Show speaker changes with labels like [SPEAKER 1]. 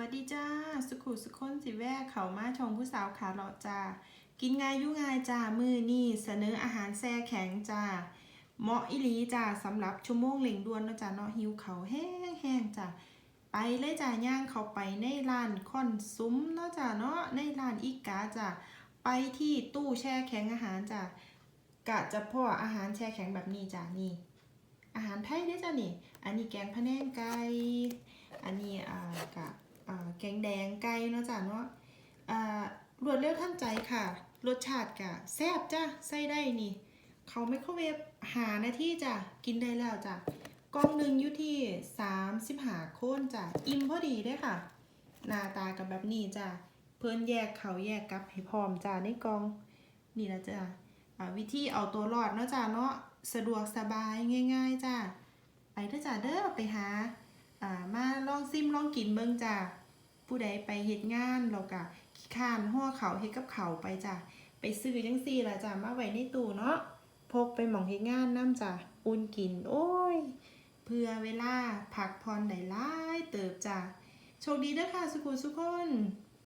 [SPEAKER 1] วัสดีจ้า สุขุสุขคนสิแวะเขามาชมผู้สาวขาเลาะจ้า กินง่ายยุ่ง่ายจ้า มือนี่เสนออาหารแซ่แข็งจ้า เหมาะอิลีจ้าสำหรับชั่วโมงเล่งด่วนเนาะจ้าเนาะหิวเขาวแห้งจ้า ไปเลยจ้าย่างเขาไปในร้านคอนซุ้มเนาะจ้าเนาะในร้านอีกาจ้า ไปที่ตู้แช่แข็งอาหารจ้ากะจะพ่ออาหารแช่แข็งแบบนี้จ้านี่ อาหารไทยเด้อจ้านี่ อันนี้แกงพะแนงไก่ อันนี้อ่ากะ กงแดงไก่เนาะจ้ะเนาะอ่ารวดเร็วทันใจค่ะ รสชาติกะแซ่บจ้ะใส่ได้นี่ เขาไมโครเวฟหานาที่จ้ะกินได้แล้วจ้ะกล่องหนึ่งอยู่ที่35โคนจ้ะอิ่มพอดีเด้ค่ะ หน้าตากับแบบนี้จ้ะเพื่อนแยกเขาแยกกับให้พร้อมจ้ะในกล่องนี่ละจ้ะอ่าวิธีเอาตัวรอดเนาะจ้ะเนาะสะดวกสบายง่าย ๆจ้ะไปเถอะจ้ะเด้อไปหาอ่ามาลองซิมลองกินเบิ่งจ้า ผู้ใดไปเฮ็ดงานเราก็ขี้ข้านห่อเขาเฮ็ดกับเขาไปจ้ะไปซื้อจังซี่ละจ้ะมาไว้ในตู้เนาะพกไปหม่องเฮ็ดงานน้ำจ้ะอุ่นกินโอ้ย เพื่อเวลาพักผ่อนได้หลายเติบจ้ะโชคดีเด้อค่ะสุขุสุขคน